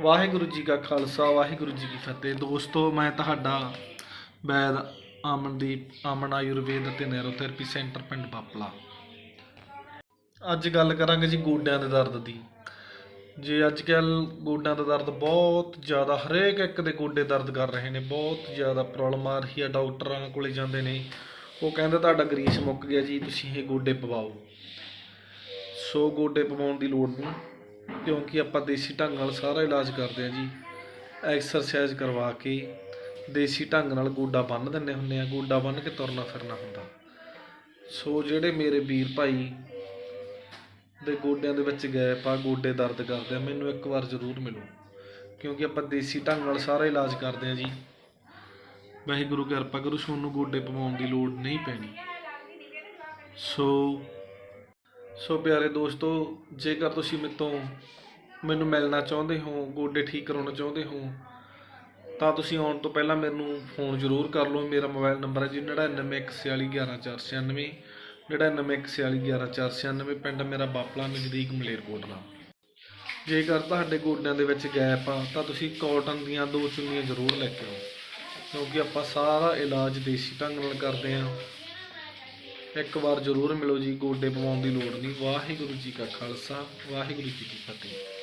ਵਾਹਿਗੁਰੂ ਜੀ ਕਾ ਖਾਲਸਾ, ਵਾਹਿਗੁਰੂ ਜੀ ਕੀ ਫਤਿਹ। ਦੋਸਤੋ, ਮੈਂ ਤੁਹਾਡਾ ਵੈਦ ਅਮਨਦੀਪ, ਅਮਨ ਆਯੁਰਵੇਦ ਅਤੇ ਨੈਰੋਥੈਰੇਪੀ ਸੈਂਟਰ, ਪਿੰਡ ਬਾਪਲਾ। ਅੱਜ ਗੱਲ ਕਰਾਂਗੇ ਜੀ ਗੋਡਿਆਂ ਦੇ ਦਰਦ ਦੀ। ਜੇ ਅੱਜ ਕੱਲ ਗੋਡਿਆਂ ਦਾ ਦਰਦ ਬਹੁਤ ਜ਼ਿਆਦਾ, ਹਰੇਕ ਇੱਕ ਦੇ ਗੋਡੇ ਦਰਦ ਕਰ ਰਹੇ ਨੇ, ਬਹੁਤ ਜ਼ਿਆਦਾ ਪ੍ਰੋਬਲਮ ਆ ਰਹੀ ਹੈ ਡਾਕਟਰਾਂ ਕੋਲੇ ਜਾਂਦੇ ਨੇ। ਉਹ ਕਹਿੰਦੇ ਤੁਹਾਡਾ ਗਰੀਸ ਮੁੱਕ ਗਿਆ ਜੀ, ਤੁਸੀਂ ਇਹ ਗੋਡੇ ਪਵਾਓ। ਸੋ ਗੋਡੇ ਪਵਾਉਣ ਦੀ ਲੋੜ ਨਹੀਂ। ਕਿਉਂਕਿ ਆਪਾਂ ਦੇਸੀ ਢੰਗ ਨਾਲ ਸਾਰਾ ਇਲਾਜ ਕਰਦੇ ਹਾਂ ਜੀ। ਐਕਸਰਸਾਈਜ਼ ਕਰਵਾ ਕੇ ਦੇਸੀ ਢੰਗ ਨਾਲ ਗੋਡਾ ਬੰਨ੍ਹ ਦਿੰਦੇ ਹੁੰਦੇ ਆ ਗੋਡਾ ਬੰਨ੍ਹ ਕੇ ਤੁਰਨਾ ਫਿਰਨਾ ਹੁੰਦਾ। ਸੋ ਜਿਹੜੇ ਮੇਰੇ ਵੀਰ ਭਾਈ ਦੇ ਗੋਡਿਆਂ ਦੇ ਵਿੱਚ ਗੈਪ ਆ, ਗੋਡੇ ਦਰਦ ਕਰਦੇ ਆ, ਮੈਨੂੰ ਇੱਕ ਵਾਰ ਜ਼ਰੂਰ ਮਿਲੋ। ਕਿਉਂਕਿ ਆਪਾਂ ਦੇਸੀ ਢੰਗ ਨਾਲ ਸਾਰਾ ਇਲਾਜ ਕਰਦੇ ਆ ਜੀ। ਵਾਹਿਗੁਰੂ ਕਿਰਪਾ ਕਰੋ ਤੁਹਾਨੂੰ ਗੋਡੇ ਪਵਾਉਣ ਦੀ ਲੋੜ ਨਹੀਂ ਪੈਣੀ। ਸੋ ਸੋ ਪਿਆਰੇ ਦੋਸਤੋ, ਜੇਕਰ ਤੁਸੀਂ ਮੇਰੇ ਤੋਂ ਮੈਨੂੰ ਮਿਲਣਾ ਚਾਹੁੰਦੇ ਹੋ, ਗੋਡੇ ਠੀਕ ਕਰਾਉਣਾ ਚਾਹੁੰਦੇ ਹੋ, ਤਾਂ ਤੁਸੀਂ ਆਉਣ ਤੋਂ ਪਹਿਲਾਂ ਮੈਨੂੰ ਫੋਨ ਜ਼ਰੂਰ ਕਰ ਲਓ। ਮੇਰਾ ਮੋਬਾਈਲ ਨੰਬਰ ਹੈ ਜੀ 9914111496 9914111496 ਪਿੰਡ ਮੇਰਾ ਬਾਪਲਾ ਨਜ਼ਦੀਕ ਮਲੇਰਕੋਟਲਾ ਜੇਕਰ ਤੁਹਾਡੇ ਗੋਡਿਆਂ ਦੇ ਵਿੱਚ ਗੈਪ ਆ, ਤਾਂ ਤੁਸੀਂ ਕਾਟਨ ਦੀਆਂ ਦੋ ਚੁੰਨੀਆਂ ਜ਼ਰੂਰ ਲੈ ਕੇ ਆਓ, ਕਿਉਂਕਿ ਆਪਾਂ ਸਾਰਾ ਇਲਾਜ ਦੇਸੀ ਢੰਗ ਨਾਲ ਕਰਦੇ ਹਾਂ। ਇੱਕ ਵਾਰ ਜ਼ਰੂਰ ਮਿਲੋ ਜੀ, ਗੋਡੇ ਪਵਾਉਣ ਦੀ ਲੋੜ ਨਹੀਂ। ਵਾਹਿਗੁਰੂ ਜੀ ਕਾ ਖਾਲਸਾ, ਵਾਹਿਗੁਰੂ ਜੀ ਕੀ ਫਤਿਹ।